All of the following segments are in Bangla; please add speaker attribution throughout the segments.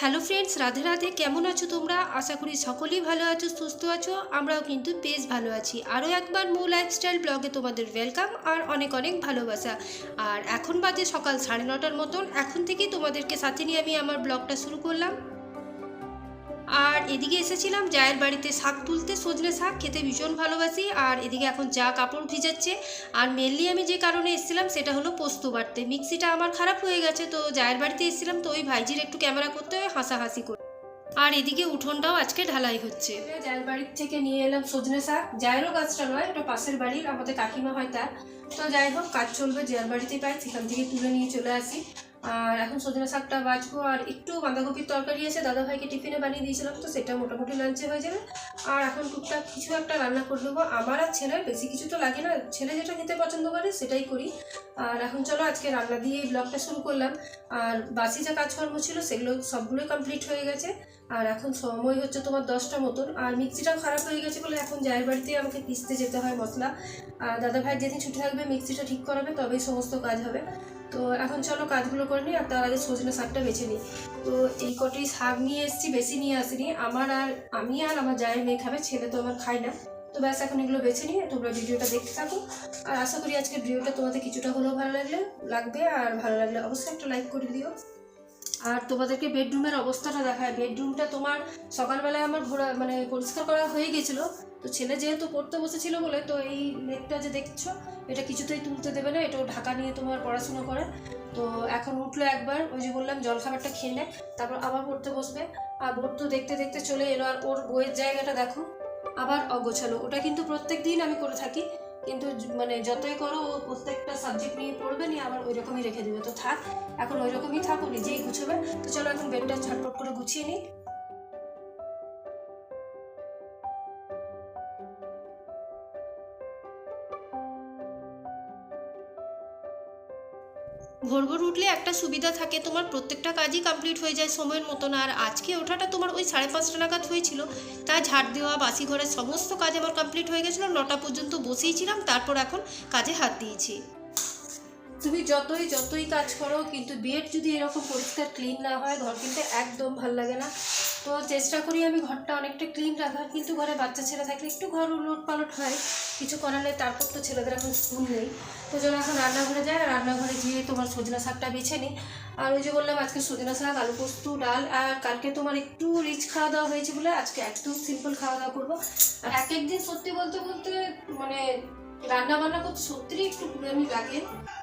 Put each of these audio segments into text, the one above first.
Speaker 1: হ্যালো ফ্রেন্ডস রাধে রাধে কেমন আছো তোমরা? আশা করি সকলেই ভালো আছো, সুস্থ আছো, আমরাও কিন্তু বেশ ভালো আছি। আরও একবার মো লাইফস্টাইল ব্লগে তোমাদের ওয়েলকাম আর অনেক অনেক ভালোবাসা। আর এখন বাজে সকাল সাড়ে নটার মতন। এখন থেকেই তোমাদেরকে সাথে নিয়ে আমি আমার ব্লগটা শুরু করলাম। এদিকে এসেছিলাম, জায়ের বাড়িতে শাক তুলতে, সজনে শাক খেতে ভীষণ ভালোবাসি। আর এদিকে এখন যা কাপড় ভিজাচ্ছে আর মেনলি আমি যে কারণে এসেছিলাম, সেটা হলো পোস্ত বাড়তে। মিক্সিটা আমার খারাপ হয়ে গেছে, তো জায়ের বাড়িতে এসেছিলাম, তো ওই ভাইজির একটু ক্যামেরা করতে হয়, হাসাহাসি করে আর এদিকে উঠোনটাও আজকে ঢালাই হচ্ছে। জায়ের বাড়ির থেকে নিয়ে এলাম সজনে শাক। জায়েরও গাছটা নয়, এটা পাশের বাড়ির, আমাদের কাকিমা হয় তার। তো যাই হোক, কাজ চলবে, জায়ের বাড়িতে পাই, সেখান থেকে তুলে নিয়ে চলে আসি। আর এখন সজনে শাকটা বাঁচবো আর একটু বাঁধাকপির তরকারি আছে দাদা ভাইকে টিফিনে বানিয়ে দিয়েছিলাম তো সেটা মোটামুটি লাঞ্চে হয়ে যাবে। আর এখন টুকটাক কিছু একটা রান্না করে দেবো আমার আর ছেলের বেশি কিছু তো লাগে না, ছেলে যেটা খেতে পছন্দ করে সেটাই করি। আর এখন চলো আজকে রান্না দিয়ে ব্লগটা শুরু করলাম। আর বাসি যা কাজকর্ম ছিল সেগুলো সবগুলোই কমপ্লিট হয়ে গেছে। আর এখন সময় হচ্ছে তোমার দশটা মতন। আর মিক্সিটাও খারাপ হয়ে গেছে বলে এখন জায়ের বাড়িতে আমাকে পিসতে যেতে হয় মশলা। আর দাদা ভাই যেদিন ছুটি থাকবে মিক্সিটা ঠিক করাবে, তবেই সমস্ত কাজ হবে। তো এখন চলো কাজগুলো করে নিই, আর তার আগে সজনে শাকটা বেছে নিই। তো এই কটি শাক নিয়ে এসেছি, বেশি নিয়ে আসিনি। আমার আর আমি আর আমার জায়ের মেয়ে খাবে, ছেলে তো আমার খায় না। তো ব্যাস, এখন এগুলো বেছে নিয়ে তোমরা ভিডিওটা দেখতে থাকো। আর আশা করি আজকের ভিডিওটা তোমাদের কিছুটা হলেও ভালো লাগলে, লাগবে। আর ভালো লাগলে অবশ্যই একটা লাইক করে দিও। আর তোমাদেরকে বেডরুমের অবস্থাটা দেখায়। বেডরুমটা তোমার সকালবেলায় আমার ঘোরা মানে পরিষ্কার করা হয়ে গেছিল। তো ছেলে যেহেতু পড়তে বসেছিল বলে, তো এই লেকটা যে দেখছ, এটা কিছুতেই তুলতে দেবে না, এটাও ঢাকা নিয়ে তোমার পড়াশোনা করে। তো এখন উঠল একবার, ওই যে বললাম, জলখাবারটা খেয়ে নেয় তারপর আবার পড়তে বসবে। আর বোর্ড তো দেখতে দেখতে চলে এলো, আর ওর বইয়ের জায়গাটা দেখো, আবার অগোছালো। ওটা কিন্তু প্রত্যেক দিন আমি করে থাকি, কিন্তু মানে যতই করো, ও প্রত্যেকটা সাবজেক্ট নিয়ে পড়বে, নিয়ে আবার ওই রকমই রেখে দেবে। তো থাক, এখন ওই রকমই থাকো নিজেই গুছাবে। তো চলো এখন বেডটা ঝটপট করে গুছিয়ে নিই। ভোর ভোর উঠলে একটা সুবিধা থাকে, তোমার প্রত্যেকটা কাজই কমপ্লিট হয়ে যায় সময়ের মতন। আর আজকে ওঠাটা তোমার ওই সাড়ে পাঁচটা নাগাদ হয়েছিল। তাই ঝাড় দেওয়া, বাসি ঘরের সমস্ত কাজ আমার কমপ্লিট হয়ে গেছিল। নটা পর্যন্ত বসেই ছিলাম, তারপর এখন কাজে হাত দিয়েছি। তুমি যতই যতই কাজ করো, কিন্তু বেড যদি এরকম পরিষ্কার ক্লিন না হয়, ঘর কিন্তু একদম ভালো লাগে না। তো চেষ্টা করি আমি ঘরটা অনেকটা ক্লিন রাখার, কিন্তু ঘরে বাচ্চা ছেলে থাকলে একটু ঘর উলট পালট হয়। কিছু করার নেই, তারপর তো ছেলেদের এখন স্কুল নেই। তো যেন এখন রান্নাঘরে যায় রান্নাঘরে গিয়ে তোমার সজনা শাকটা বেছে নিই। আর ওই যে বললাম, আজকে সজনা শাক, আলু পোস্ত, ডাল, আর কালকে তোমার একটু রিচ খাওয়া দাওয়া হয়েছে বলে আজকে একদম সিম্পল খাওয়া দাওয়া করব। আর এক একদিন সত্যি বলতে বলতে মানে রান্না বান্না করতে সত্যিই একটু পুরানি লাগে।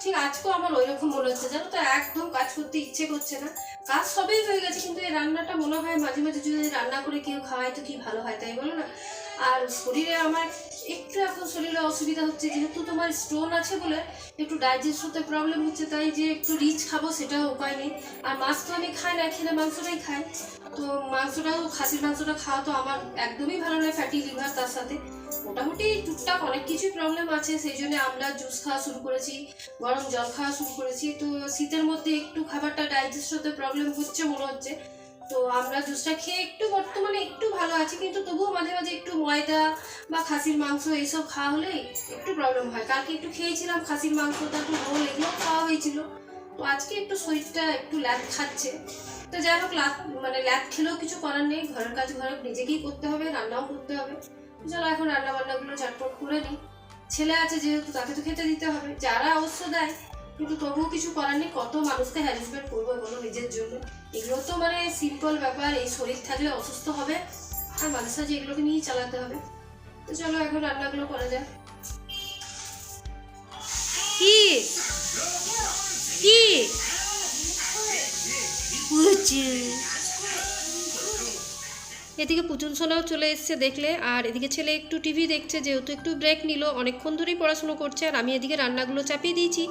Speaker 1: ঠিক আজকেও আমার ওই রকম মনে হচ্ছে, জানো তো? একদম কাজ করতে ইচ্ছে করছে না। কাজ সবই হয়ে গেছে, কিন্তু এই রান্নাটা মনে হয় মাঝে মাঝে যদি রান্না করে কেউ খাওয়ায় তো কি ভালো হয়, তাই বলো না? আর শরীরে আমার একটু এখন শরীরে অসুবিধা হচ্ছে, যেহেতু তোমার স্টোন আছে বলে একটু ডাইজেস্ট হতে প্রবলেম হচ্ছে, তাই যে একটু রিচ খাব সেটাও উপায় নেই। আর মাছ তো আমি খাই না, খেলে মাংসটাই খাই। তো মাংসটাও খাসির মাংসটা খাওয়া তো আমার একদমই ভালো নয় ফ্যাটি লিভার তার সাথে। মোটামুটি টুকটাক অনেক কিছুই প্রবলেম আছে, সেই জন্য আমরা জুস খাওয়া শুরু করেছি, গরম জল খাওয়া শুরু করেছি। তো শীতের মধ্যে একটু খাবারটা ডাইজেস্ট হতে প্রবলেম হচ্ছে, মনে হচ্ছে। তো আমরা জুসটা খেয়ে একটু বর্তমানে একটু ভালো আছি, কিন্তু তবুও মাঝে মাঝে একটু ময়দা বা খাসির মাংস এইসব খাওয়া হলেই একটু প্রবলেম হয়। কালকে একটু খেয়েছিলাম খাসির মাংস, তারপর রোল এগুলো খাওয়া হয়েছিল। তো আজকে একটু শরীরটা একটু ল্যাদ খাচ্ছে। তো যাই হোক লাত মানে ল্যাদ খেলেও কিছু করার নেই, ঘরের কাজ ঘরে নিজেকেই করতে হবে, রান্নাও করতে হবে। চলো এখন রান্না বান্নাগুলো ঝটপট করে নিই। ছেলে আছে যেহেতু, তাকে তো খেতে দিতে হবে। যারা অবশ্য দেয়, কিন্তু তবুও কিছু করার নেই, কত মানুষকে হ্যারাসমেন্ট করব বলো নিজের জন্য। এগুলো তো মানে সিম্পল ব্যাপার, এই শরীর থাকলে অসুস্থ হবে। আর মাঝে সাঝে এগুলোকে নিয়েই চালাতে হবে। তো চলো এখন রান্নাগুলো করা যাক। কি? কি বুঝছি এদিকে পুতুল সোনাও চলে এসছে দেখলে, আর এদিকে ছেলে একটু টিভি দেখছে, যেহেতু একটু ব্রেক নিল, অনেকক্ষণ ধরেই পড়াশুনো করছে, আর আমি এদিকে রান্নাগুলো চাপিয়ে দিয়েছি।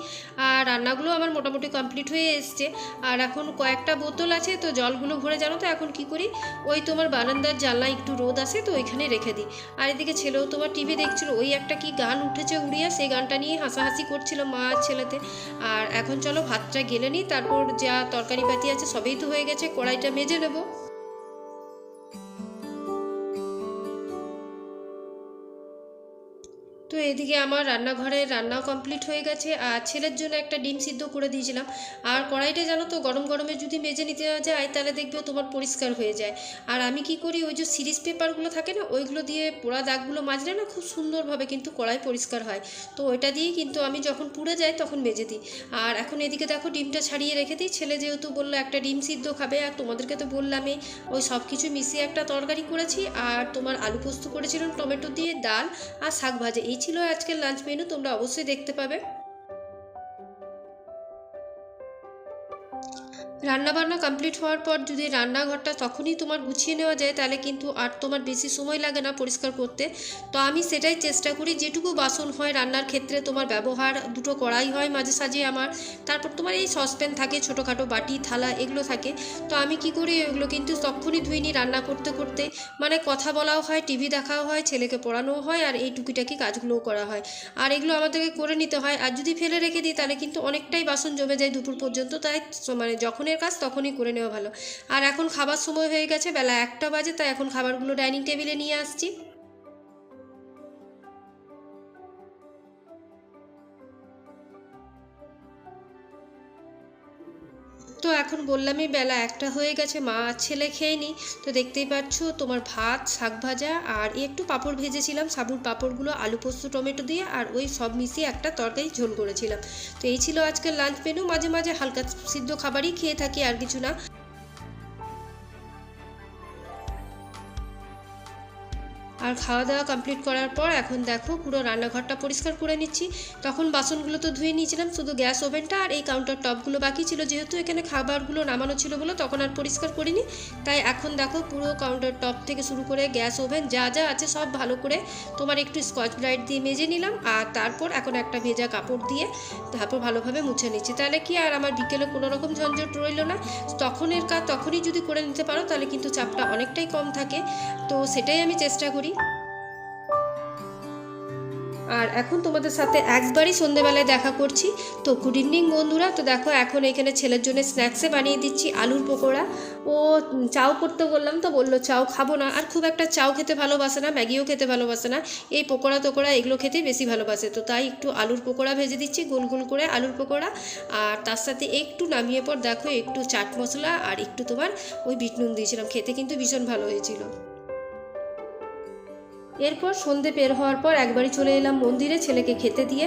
Speaker 1: আর রান্নাগুলো আমার মোটামুটি কমপ্লিট হয়ে এসছে। আর এখন কয়েকটা বোতল আছে, তো জলগুলো ভরে জানো তো, এখন কি করি? ওই তোমার বারান্দার জানলা একটু রোদ আসে তো ওইখানে রেখে দিই। আর এদিকে ছেলেও তোমার টিভি দেখছিল, ওই একটা কি গান উঠেছে উড়িয়া, সেই গানটা নিয়ে হাসাহাসি করছিল মা ছেলেতে। আর এখন চলো ভাতটা গেলে নিই, তারপর যা তরকারি পাতি আছে সবই তো হয়ে গেছে, কড়াইটা মেজে নেব। এদিকে আমার রান্নাঘরে রান্নাও কমপ্লিট হয়ে গেছে। আর ছেলের জন্য একটা ডিম সিদ্ধ করে দিয়েছিলাম। আর কড়াইটা জানো তো, গরম গরমে যদি মেজে নিতে যায়, তাহলে দেখবে তোমার পরিষ্কার হয়ে যায়। আর আমি কি করি, ওই যে সিরিজ পেপারগুলো থাকে না, ওইগুলো দিয়ে পোড়া দাগগুলো মাজলে না খুব সুন্দরভাবে কিন্তু কড়াই পরিষ্কার হয়। তো ওইটা দিয়েই কিন্তু আমি যখন পুড়ে যাই তখন মেজে দিই। আর এখন এদিকে দেখো, ডিমটা ছাড়িয়ে রেখে দিই। ছেলে যেহেতু বলল একটা ডিম সিদ্ধ খাবে, আর তোমাদেরকে তো বললামই, ওই সব কিছু মিশিয়ে একটা তরকারি করেছি। আর তোমার আলু পোস্ত করেছিলাম, টমেটো দিয়ে, ডাল আর শাক ভাজা। এই ছিল আজকের লাঞ্চ মেনু তোমরা অবশ্যই দেখতে পাবে। রান্নাবান্না কমপ্লিট হওয়ার পর যদি রান্নাঘরটা তখনই তোমার গুছিয়ে নেওয়া যায়, তাহলে কিন্তু আর তোমার বেশি সময় লাগে না পরিষ্কার করতে। তো আমি সেটাই চেষ্টা করি, যেটুকু বাসন হয় রান্নার ক্ষেত্রে তোমার ব্যবহার, দুটো কড়াই হয় মাঝে সাঝে আমার, তারপর তোমার এই সসপ্যান থাকে, ছোটোখাটো বাটি, থালা এগুলো থাকে। তো আমি কি করি, এগুলো কিন্তু তখনই ধুয়ে নিই রান্না করতে করতে। মানে কথা বলাও হয়, টিভি দেখাও হয়, ছেলেকে পড়ানোও হয়, আর এই টুকিটাকি কাজগুলোও করা হয়। আর এগুলো আমাদেরকে করে নিতে হয়, আর যদি ফেলে রেখে দিই, তাহলে কিন্তু অনেকটাই বাসন জমে যায় দুপুর পর্যন্ত, তাই মানে যখনের কাজ তখনই করে নেওয়া ভালো। আর এখন খাবার সময় হয়ে গেছে, বেলা একটা বাজে, তাই এখন খাবারগুলো ডাইনিং টেবিলে নিয়ে আসছি। এখন বললামই বেলা একটা হয়ে গেছে, মা আর ছেলে খেয়ে নি। তো দেখতেই পাচ্ছ তোমার ভাত, শাক ভাজা আর একটু পাঁপড় ভেজেছিলাম। সাবুর পাঁপড়গুলো, আলু পোস্ত, টমেটো দিয়ে আর ওই সব মিশিয়ে একটা তরকারি ঝোল করেছিলাম। তো এই ছিল আজকের লাঞ্চ মেনু মাঝে মাঝে হালকা সিদ্ধ খাবারই খেয়ে থাকি, আর কিছু না। আর খাওয়া দাওয়া কমপ্লিট করার পর এখন দেখো পুরো রান্নাঘরটা পরিষ্কার করে নিচ্ছি। তখন বাসনগুলো তো ধুয়ে নিয়েছিলাম, শুধু গ্যাস ওভেনটা আর এই কাউন্টার টপগুলো বাকি ছিল। যেহেতু এখানে খাবারগুলো নামানো ছিল বলে তখন আর পরিষ্কার করিনি। তাই এখন দেখো পুরো কাউন্টার টপ থেকে শুরু করে গ্যাস ওভেন যা যা আছে সব ভালো করে তোমার একটু স্কচ ব্রাইট দিয়ে মেজে নিলাম আর তারপর এখন একটা ভেজা কাপড় দিয়ে তারপর ভালোভাবে মুছে নিচ্ছি। তাহলে কি আর আমার বিকেলে কোনো রকম ঝঞ্ঝট রইল না? তখনের কাজ তখনই যদি করে নিতে পারো তাহলে কিন্তু চাপটা অনেকটাই কম থাকে। তো সেটাই আমি চেষ্টা করি। আর এখন তোমাদের সাথে একবারই সন্ধেবেলায় দেখা করছি। তো গুড ইভিনিং বন্ধুরা, তো দেখো এখন এখানে ছেলের জন্য স্ন্যাক্সে বানিয়ে দিচ্ছি, আলুর পকোড়া। ও চাও করতে বললাম তো, বলল চাও খাব না। আর খুব একটা চাও খেতে ভালোবাসে না, ম্যাগিও খেতে ভালোবাসে না। এই পকোড়া তোকোড়া এগুলো খেতেই বেশি ভালোবাসে। তো তাই একটু আলুর পকোড়া ভেজে দিচ্ছি, গোল গোল করে আলুর পকোড়া। আর তার সাথে একটু নামিয়ে পর দেখো একটু চাট মশলা আর একটু তোমার ওই বিট নুন দিয়েছিলাম। খেতে কিন্তু ভীষণ ভালো হয়েছিল। এরপর সন্ধে বের হওয়ার পর একবারই চলে এলাম মন্দিরে ছেলেকে খেতে দিয়ে।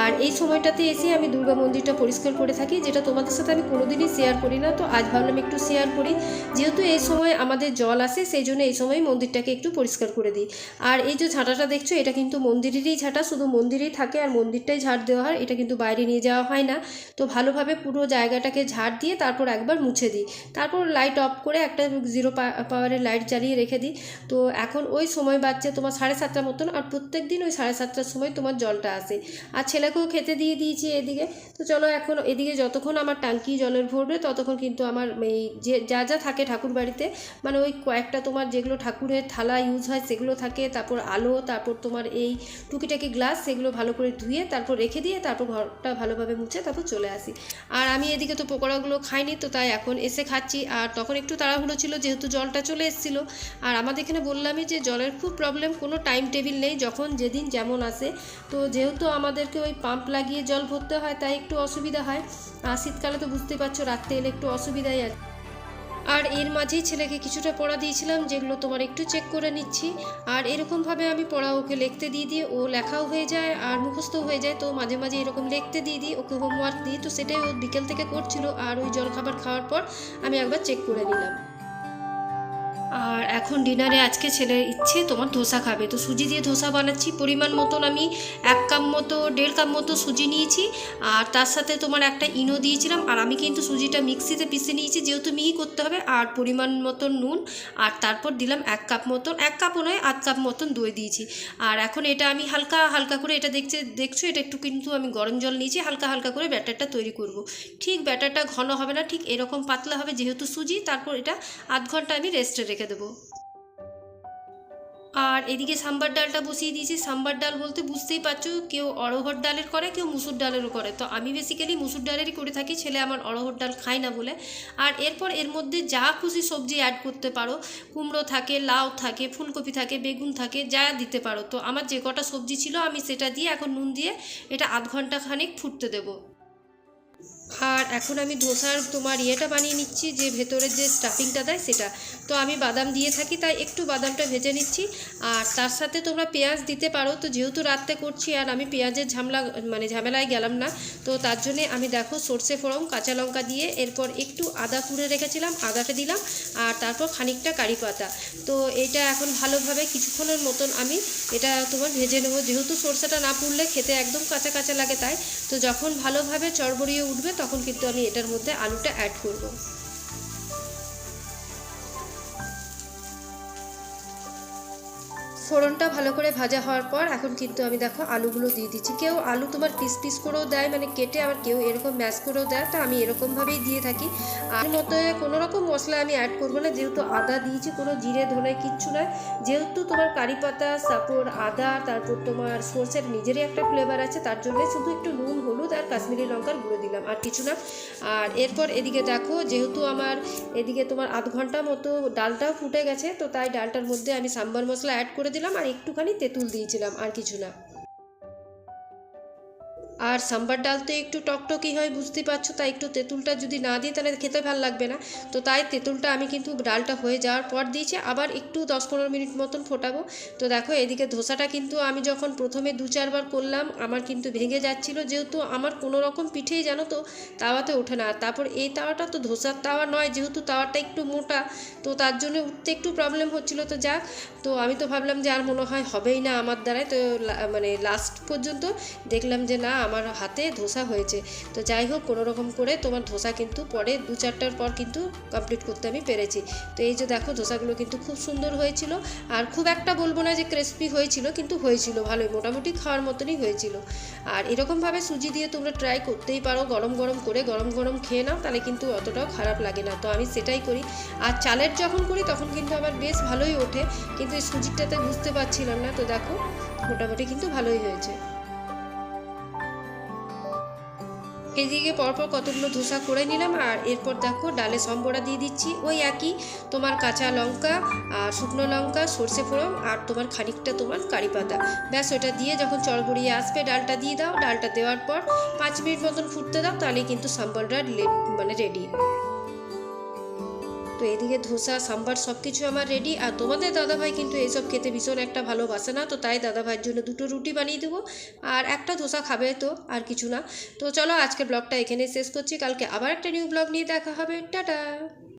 Speaker 1: আর এই সময়টাতে এসে আমি দুর্গা মন্দিরটা পরিষ্কার করে থাকি, যেটা তোমাদের সাথে আমি কোনোদিনই শেয়ার করি না। তো আজ ভাবলাম একটু শেয়ার করি। যেহেতু এই সময় আমাদের জল আসে, সেই জন্য এই সময় মন্দিরটাকে একটু পরিষ্কার করে দিই। আর এই যে ঝাঁটাটা দেখছ, এটা কিন্তু মন্দিরেরই ঝাঁটা, শুধু মন্দিরেই থাকে আর মন্দিরটাই ঝাড় দেওয়া হয়, এটা কিন্তু বাইরে নিয়ে যাওয়া হয় না। তো ভালোভাবে পুরো জায়গাটাকে ঝাড় দিয়ে তারপর একবার মুছে দিই। তারপর লাইট অফ করে একটা জিরো পাওয়ারের লাইট জ্বালিয়ে রেখে দিই। তো এখন ওই সময় বাচ্চা তোমার সাড়ে সাতটার মতন আর প্রত্যেক দিন ওই সাড়ে সাতটার সময় তোমার জলটা আসে। আর ছেলেকেও খেতে দিয়ে দিয়েছি এদিকে। তো চলো এখন এদিকে যতক্ষণ আমার টাঙ্কি জলের ভরবে ততক্ষণ কিন্তু আমার এই যে, যা যা থাকে ঠাকুর বাড়িতে মানে ওই কয়েকটা তোমার যেগুলো ঠাকুরের থালা ইউজ হয় সেগুলো থাকে, তারপর আলো, তারপর তোমার এই টুকিটাকি গ্লাস সেগুলো ভালো করে ধুয়ে, তারপর রেখে দিয়ে তারপর ঘরটা ভালোভাবে মুছে তারপর চলে আসি। আর আমি এদিকে তো পকোড়াগুলো খাইনি, তো তাই এখন এসে খাচ্ছি। আর তখন একটু তাড়াহুড়ো ছিল, যেহেতু জলটা চলে এসেছিল। আর আমাদের এখানে বললামই যে, জলের খুব প্রবলেম কোনো টাইম টেবিল নেই, যখন যেদিন যেমন আসে। তো যেহেতু আমাদেরকে ওই পাম্প লাগিয়ে জল ভরতে হয়, তাই একটু অসুবিধা হয়। আর শীতকালে তো বুঝতেই পারছ রাত্রে এলে একটু অসুবিধাই আছে আর এর মাঝেই ছেলেকে কিছুটা পড়া দিয়েছিলাম, যেগুলো তোমার একটু চেক করে নিচ্ছি। আর এরকমভাবে আমি পড়া ওকে লিখতে দিয়ে দিয়ে, ও লেখাও হয়ে যায় আর মুখস্থও হয়ে যায়। তো মাঝে মাঝে এরকম লিখতে দিয়ে দিই ওকে হোমওয়ার্ক দিই তো সেটাই ও বিকেল থেকে করছিল। আর ওই জলখাবার খাওয়ার পর আমি একবার চেক করে নিলাম। আর এখন ডিনারে আজকে ছেলের ইচ্ছে, তোমার ধোসা খাবে। তো সুজি দিয়ে ধোসা বানাচ্ছি, পরিমাণ মতন আমি এক কাপ মতো, দেড় কাপ মতো সুজি নিয়েছি। আর তার সাথে তোমার একটা ইনো দিয়েছিলাম, আর আমি কিন্তু সুজিটা মিক্সিতে পিষে নিয়েছি, যেহেতু মিহি করতে হবে, আর পরিমাণ মতন নুন। আর তারপর দিলাম এক কাপ মতন, এক কাপও নয়, আধ কাপ মতন দই দিয়েছি। আর এখন এটা আমি হালকা হালকা করে এটা দেখছে, দেখছ, এটা একটু কিন্তু আমি গরম জল নিয়েছি, হালকা হালকা করে ব্যাটারটা তৈরি করব। ঠিক ব্যাটারটা ঘন হবে না, ঠিক এরকম পাতলা হবে যেহেতু সুজি, তারপর এটা আধ ঘণ্টা আমি রেস্টে রেখে দেবো। আর এদিকে সাম্বার ডালটা বসিয়ে দিয়েছি। সাম্বার ডাল বলতে বুঝতেই পারছ, কেউ অড়হর ডালের করে, কেউ মুসুর ডালেরও করে। তো আমি বেসিক্যালি মুসুর ডালেরই করে থাকি, ছেলে আমার অড়হর ডাল খায় না বলে। আর এরপর এর মধ্যে যা খুশি সবজি অ্যাড করতে পারো। কুমড়ো থাকে, লাউ থাকে, ফুলকপি থাকে, বেগুন থাকে, যা দিতে পারো। তো আমার যে কটা সবজি ছিল, আমি সেটা দিয়ে এখন নুন দিয়ে এটা আধ ঘণ্টা খানিক ফুটতে দেবো। এখন আমি ধোসার তোমার ইয়েটা বানিয়ে নিচ্ছি, যে ভেতরের যে স্টাফিংটা দেয় সেটা। তো আমি বাদাম দিয়ে থাকি, তাই একটু বাদামটা ভেজে নিচ্ছি। আর তার সাথে তোমরা পেঁয়াজ দিতে পারো। তো যেহেতু রাত্রে করছি আর আমি পেঁয়াজের ঝামলা মানে ঝামেলায় গেলাম না, তো তার জন্যে আমি দেখো সর্ষে ফোড়ন, কাঁচা লঙ্কা দিয়ে এরপর একটু আদা কুড়ে রেখেছিলাম, আদাটা দিলাম। আর তারপর খানিকটা কারি পাতা। তো এটা এখন ভালোভাবে কিছুক্ষণের মতন আমি এটা তোমার ভেজে নেব। যেহেতু সর্ষেটা না পুড়লে খেতে একদম কাঁচা কাঁচা লাগে তাই। তো যখন ভালোভাবে চড়বড়িয়ে উঠবে তখন কিন্তু আমি এটার মধ্যে আলুটা অ্যাড করব। ফোড়নটা ভালো করে ভাজা হওয়ার পর এখন কিন্তু আমি দেখো আলুগুলো দিয়ে দিচ্ছি। কেউ আলু তোমার পিস পিস করেও দেয় মানে কেটে আবার কেউ এরকম ম্যাশ করেও দেয়, তো আমি এরকমভাবেই দিয়ে থাকি। আর মতো কোনো রকম মশলা আমি অ্যাড করব না, যেহেতু আদা দিয়েছি, কোনো জিরে, ধনে কিচ্ছু নয়। যেহেতু তোমার কারি পাতা তারপর আদা, তারপর তোমার সর্ষের নিজেরই একটা ফ্লেভার আছে, তার জন্য শুধু একটু নুন, হলুদ আর কাশ্মীরি লঙ্কার গুঁড়ো দিলাম, আর কিছু না। আর এরপর এদিকে দেখো, যেহেতু আমার এদিকে তোমার আধ ঘণ্টা মতো ডালটাও ফুটে গেছে, তো তাই ডালটার মধ্যে আমি সাম্বার মশলা অ্যাড করে দিলাম আর একটুখানি তেঁতুল দিয়েছিলাম আর কিছু না। আর সাম্বার ডাল তো একটু টকটকি হয়, বুঝতেই পারছ? তাই একটু তেঁতুলটা যদি না দিই, তাহলে খেতে ভালো লাগবে না। তো তাই তেঁতুলটা আমি কিন্তু ডালটা হয়ে যাওয়ার পর দিয়েছি, আবার একটু দশ পনেরো মিনিট মতন ফোটাবো। তো দেখো, এদিকে ধোসাটা কিন্তু আমি যখন প্রথমে দু চারবার করলাম, আমার কিন্তু ভেঙে যাচ্ছিল, যেহেতু আমার কোনো রকম পিঠেই জানো তো তাওয়াতে ওঠে না। আর তারপর এই তাওয়াটা তো ধোসার তাওয়া নয়, যেহেতু তাওয়াটা একটু মোটা, তো তার জন্য উঠতে একটু প্রবলেম হচ্ছিল। তো যাক, তো আমি তো ভাবলাম যে আর মনে হয় হবেই না আমার দ্বারাই তো মানে লাস্ট পর্যন্ত দেখলাম যে না আমার হাতে ধোসা হয়েছে। তো যাই হোক, কোনো রকম করে তোমার ধোসা কিন্তু পরে দু চারটার পর কিন্তু কমপ্লিট করতে আমি পেরেছি। তো এই যে দেখো, ধোসাগুলো কিন্তু খুব সুন্দর হয়েছিল। আর খুব একটা বলব না যে ক্রিস্পি হয়েছিল, কিন্তু হয়েছিল ভালোই, মোটামুটি খাওয়ার মতনই হয়েছিল। আর এরকমভাবে সুজি দিয়ে তোমরা ট্রাই করতেই পারো, গরম গরম করে, গরম গরম খেয়ে নাও, তাহলে কিন্তু অতটাও খারাপ লাগে না। তো আমি সেটাই করি। আর চালের যখন করি, তখন কিন্তু আমার বেশ ভালোই ওঠে, কিন্তু এই সুজিটাতে বুঝতে পারছিলাম না। তো দেখো, মোটামুটি কিন্তু ভালোই হয়েছে। এদিকে পরপর কতগুলো ধোসা করে নিলাম, আর এরপর দেখো ডালে সম্বরা দিয়ে দিচ্ছি। ওই একই, তোমার কাঁচা লঙ্কা আর শুকনো লঙ্কা, সর্ষে ফোড়ন, আর তোমার খানিকটা তোমার কারি পাতা। ব্যাস, ওটা দিয়ে যখন চড়গড়িয়ে আসবে, ডালটা দিয়ে দাও। ডালটা দেওয়ার পর পাঁচ মিনিট মতন ফুটতে দাও, তাহলে কিন্তু সাম্বারটা মানে রেডি এদিকে ধোসা, সাম্বার সব কিছু আমার রেডি আর তোমাদের দাদাভাই কিন্তু এইসব খেতে ভীষণ একটা ভালোবাসে না? তো তাই দাদাভাইয়ের জন্য দুটো রুটি বানিয়ে দেবো। আর একটা ধোসা খাবে তো, আর কিছু না। তো চলো আজকের ব্লগটা এখানে শেষ করছি। কালকে আবার একটা নিউ ব্লগ নিয়ে দেখা হবে। টাটা!